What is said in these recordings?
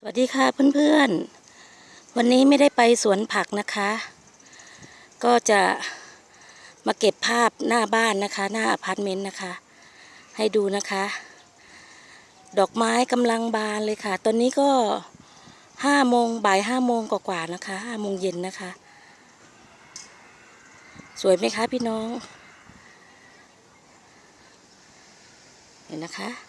สวัสดีค่ะเพื่อนๆ วันนี้ไม่ได้ไปสวนผักนะคะ ก็จะมาเก็บภาพหน้าบ้านนะคะ หน้าอพาร์ตเมนต์นะคะ ให้ดูนะคะ ดอกไม้กำลังบานเลยค่ะ ตอนนี้ก็ห้าโมงบ่ายห้าโมงกว่าๆนะคะห้าโมงเย็นนะคะ สวยไหมคะพี่น้อง เห็นนะคะ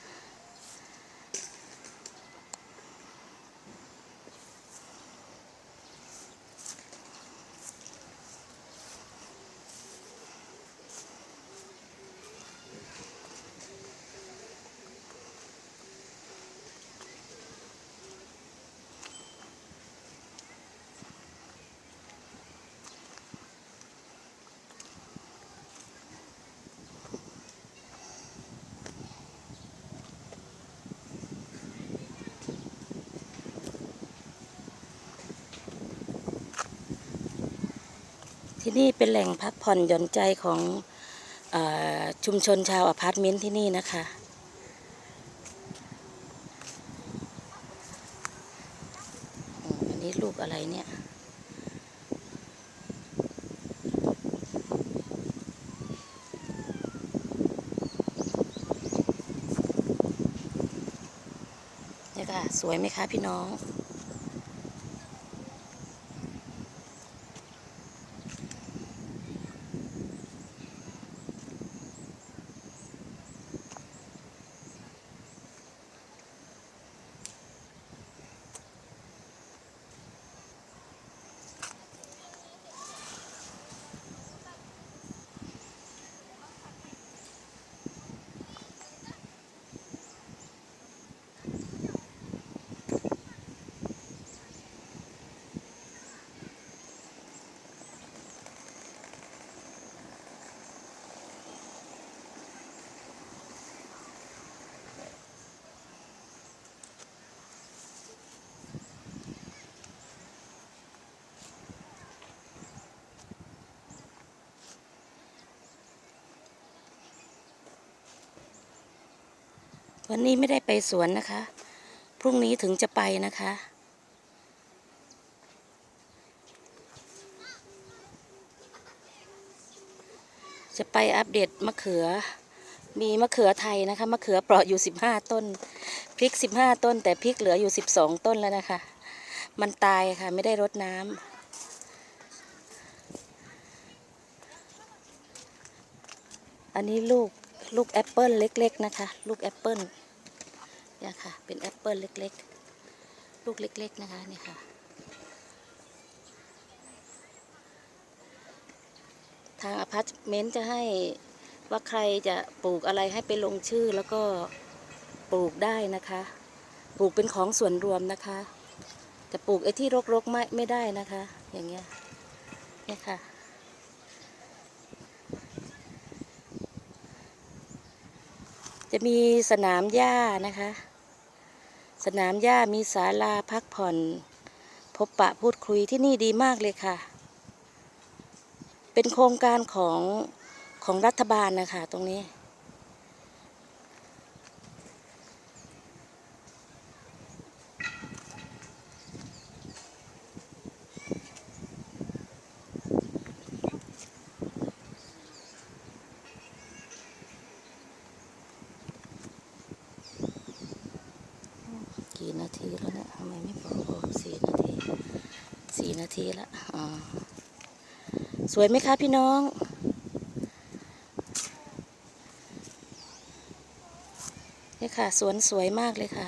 ที่นี่เป็นแหล่งพักผ่อนหย่อนใจของอชุมชนชาวอพาร์ตเมนต์ที่นี่นะคะอืมอันนี้ลูกอะไรเนี่ยเนี่ยค่ะ สวยไหมคะพี่น้อง วันนี้ไม่ได้ไปสวนนะคะ พรุ่งนี้ถึงจะไปนะคะ จะไปอัปเดตมะเขือ มีมะเขือไทยนะคะ มะเขือเปราะอยู่สิบห้าต้น พริกสิบห้าต้น แต่พริกเหลืออยู่สิบสองต้นแล้วนะคะ มันตายค่ะ ไม่ได้รดน้ำอันนี้ลูก ลูกแอปเปิลเล็ก ๆ นะคะ ลูกแอปเปิลเนี่ยค่ะ เป็นแอปเปิลเล็ก ๆ ลูกเล็ก ๆ นะคะนี่ค่ะ ทางอพาร์ตเมนต์จะให้ว่าใครจะปลูกอะไรให้ไปลงชื่อแล้วก็ปลูกได้นะคะ ปลูกเป็นของส่วนรวมนะคะจะปลูกไอ้ที่รกๆไม่ไม่ได้นะคะ อย่างเงี้ยเนี่ยค่ะ จะมีสนามหญ้านะคะ สนามหญ้ามีศาลาพักผ่อน พบปะพูดคุยที่นี่ดีมากเลยค่ะ เป็นโครงการของของรัฐบาลนะคะตรงนี้ กี่นาทีแล้วเนี่ยทำไมไม่บอกสี่นาทีสี่นาทีละอ๋อสวยไหมคะพี่น้องนี่ค่ะ สวนสวยมากเลยค่ะ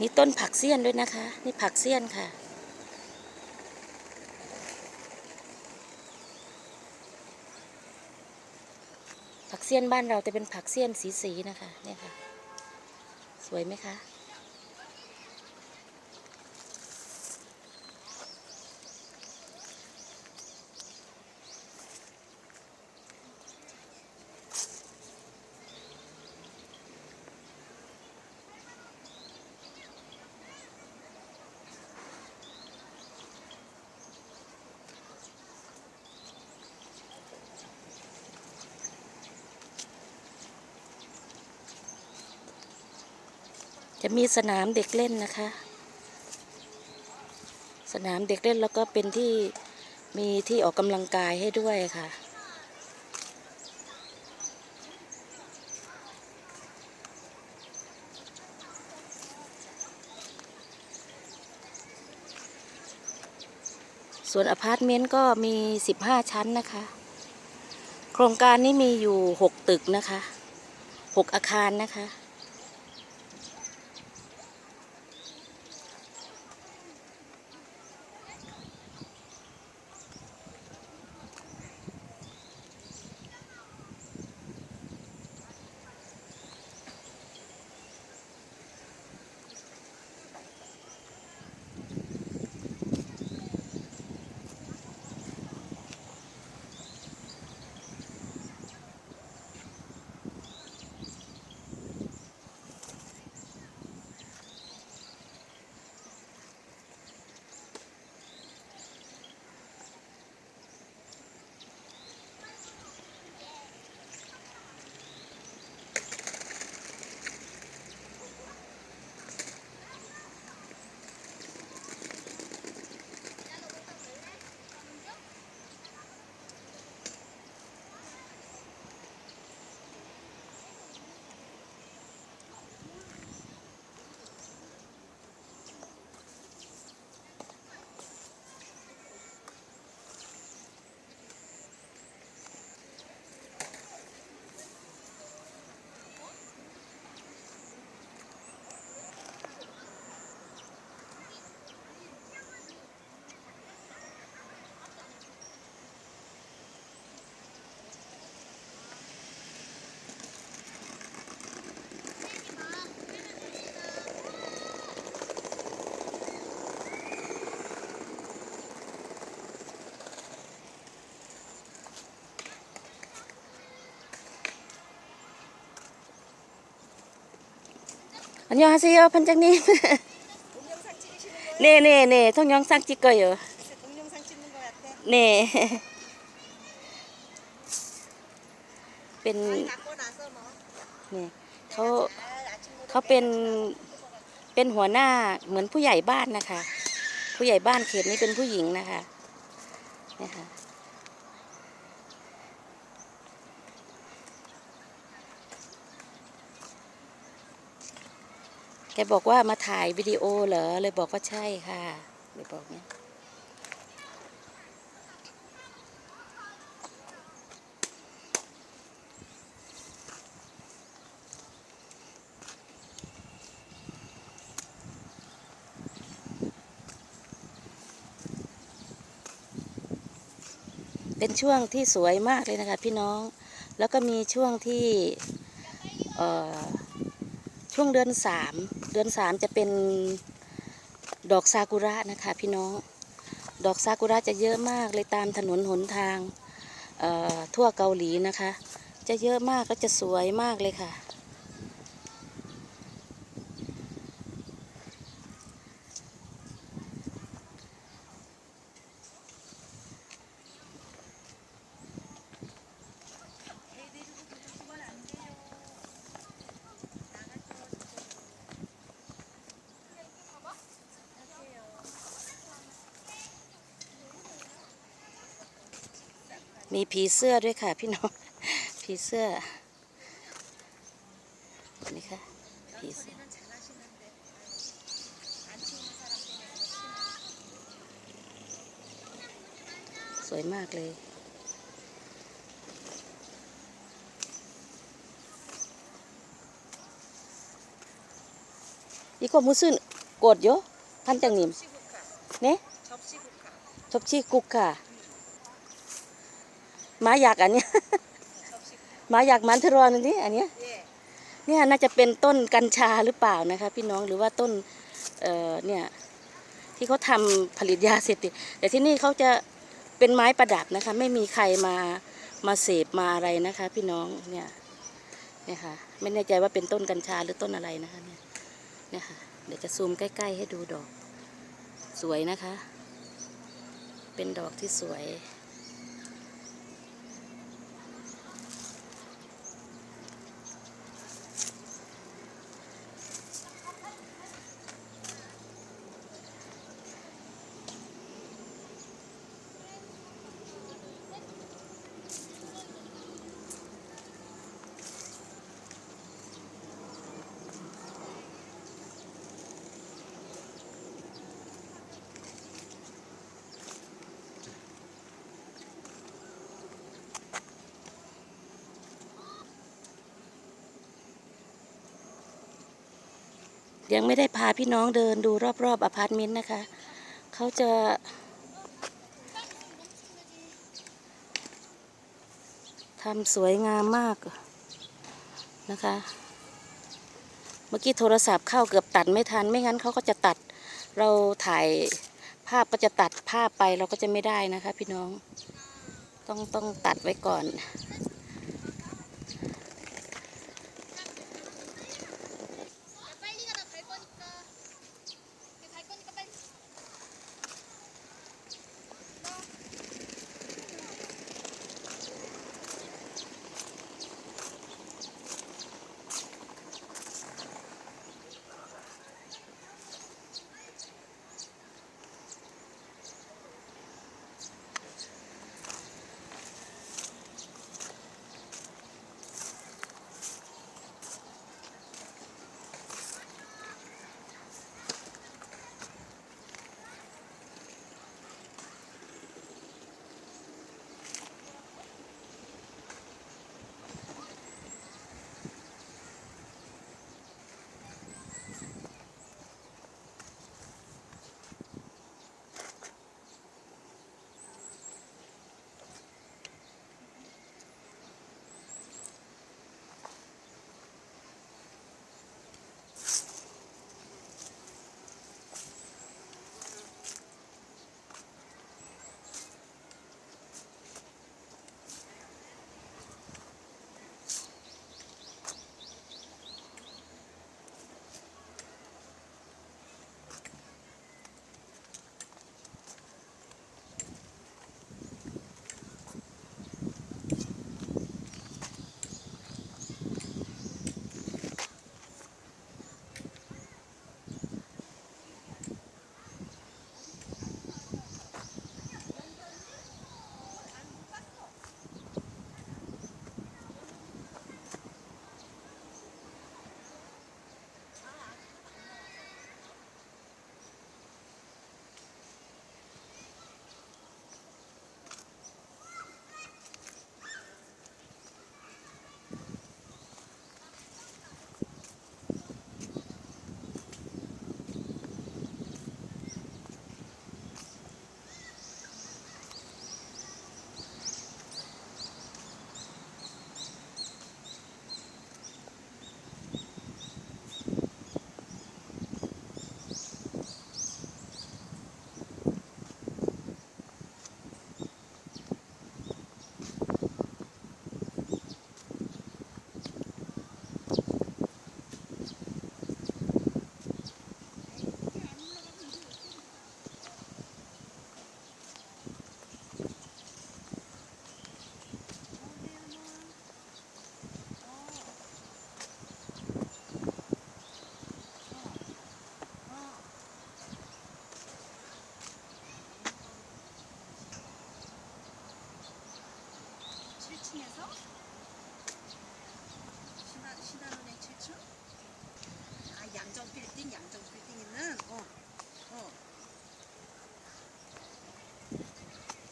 มีต้นผักเสี้ยนด้วยนะคะ นี่ผักเสี้ยนค่ะ ผักเสี้ยนบ้านเราจะเป็นผักเสี้ยนสีสีๆนะคะ เนี่ยค่ะ สวยไหมคะ จะมีสนามเด็กเล่นนะคะ สนามเด็กเล่นแล้วก็เป็นที่มีที่ออกกำลังกายให้ด้วยค่ะ ส่วนอพาร์ตเมนต์ก็มี 15 ชั้นนะคะ โครงการนี้มีอยู่ 6 ตึกนะคะ 6 อาคารนะคะ อันยองฮาเซโยพันจังนิมเน่เน่เน่ทงยองสังจิกเกอร์อยู่เน่เป็นเนี่ยเขาเขาเป็นเป็นหัวหน้าเหมือนผู้ใหญ่บ้านนะคะ ผู้ใหญ่บ้านเขตนี้เป็นผู้หญิงนะคะเนี่ยค่ะ กบอกว่ามาถ่ายวิดีโอเหรอ เลยบอกว่าใช่ค่ะเลยบอกเนี่ยเป็นช่วงที่สวยมากเลยนะคะพี่น้อง แล้วก็มีช่วงที่ เอ่อ ช่วงเดือนสามเดือนสามจะเป็นดอกซากุระนะคะพี่น้อง ดอกซากุระจะเยอะมากเลยตามถนนหนทางทั่วเกาหลีนะคะ จะเยอะมากก็จะสวยมากเลยค่ะ มีผีเสื้อด้วยค่ะ พี่น้อง ผีเสื้อนี่ค่ะผีเสื้อ 소리는 잘하시는데 안 치우는 사람 때문에 สวยมากเลย 이거 무슨 꽃요? 반장님. 접시국화 네? 접시국화 접시 국화. ม้าหยักอันนี้ยม้าหยักมันทรอนนนี้อันนี้เนี่ยน่าจะเป็นต้นกัญชาหรือเปล่านะคะ พี่น้องหรือว่าต้นเอ่อเนี่ยที่เขาทำผลิตยาเสพติดแต่ที่นี่เขาจะเป็นไม้ประดับนะคะ ไม่มีใครมามาเสพมาอะไรนะคะ พี่น้องเนี่ยเนี่ยค่ะไม่แน่ใจว่าเป็นต้นกัญชาหรือต้นอะไรนะคะเนี่ยเนี่ยค่ะเดี๋ยวจะซูมใกล้ ๆ ให้ดูดอก สวยนะคะ เป็นดอกที่สวย ยังไม่ได้พาพี่น้องเดินดูรอบๆอพาร์ตเมนต์นะคะ เขาจะทำสวยงามมากนะคะ เมื่อกี้โทรศัพท์เข้าเกือบตัดไม่ทัน ไม่งั้นเขาก็จะตัด เราถ่ายภาพก็จะตัดภาพไปเราก็จะไม่ได้นะคะ พี่น้อง ต้องต้องตัดไว้ก่อน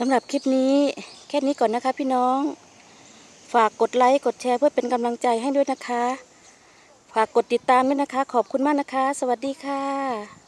สำหรับคลิปนี้แค่นี้ก่อนนะคะพี่น้อง ฝากกดไลค์กดแชร์เพื่อเป็นกำลังใจให้ด้วยนะคะ ฝากกดติดตามด้วยนะคะ ขอบคุณมากนะคะ สวัสดีค่ะ